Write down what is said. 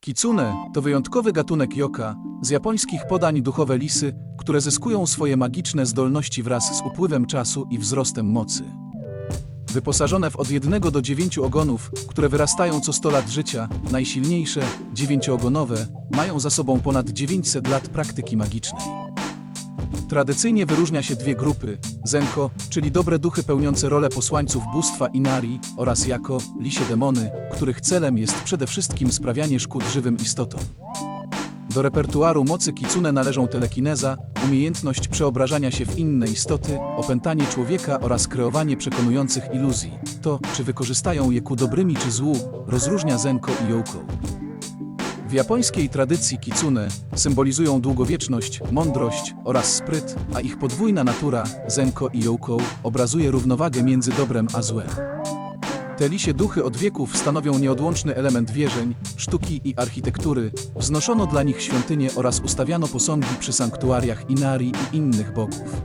Kitsune to wyjątkowy gatunek joka, z japońskich podań duchowe lisy, które zyskują swoje magiczne zdolności wraz z upływem czasu i wzrostem mocy. Wyposażone w od jednego do dziewięciu ogonów, które wyrastają co 100 lat życia, najsilniejsze, dziewięcioogonowe, mają za sobą ponad 900 lat praktyki magicznej. Tradycyjnie wyróżnia się dwie grupy: Zenko, czyli dobre duchy pełniące rolę posłańców bóstwa Inari, oraz Jako, lisie demony, których celem jest przede wszystkim sprawianie szkód żywym istotom. Do repertuaru mocy kitsune należą telekineza, umiejętność przeobrażania się w inne istoty, opętanie człowieka oraz kreowanie przekonujących iluzji. To, czy wykorzystają je ku dobrymi czy złu, rozróżnia Zenko i Yoko. W japońskiej tradycji kitsune symbolizują długowieczność, mądrość oraz spryt, a ich podwójna natura, Zenko i Yoko, obrazuje równowagę między dobrem a złem. Te lisie duchy od wieków stanowią nieodłączny element wierzeń, sztuki i architektury, wznoszono dla nich świątynie oraz ustawiano posągi przy sanktuariach Inari i innych bogów.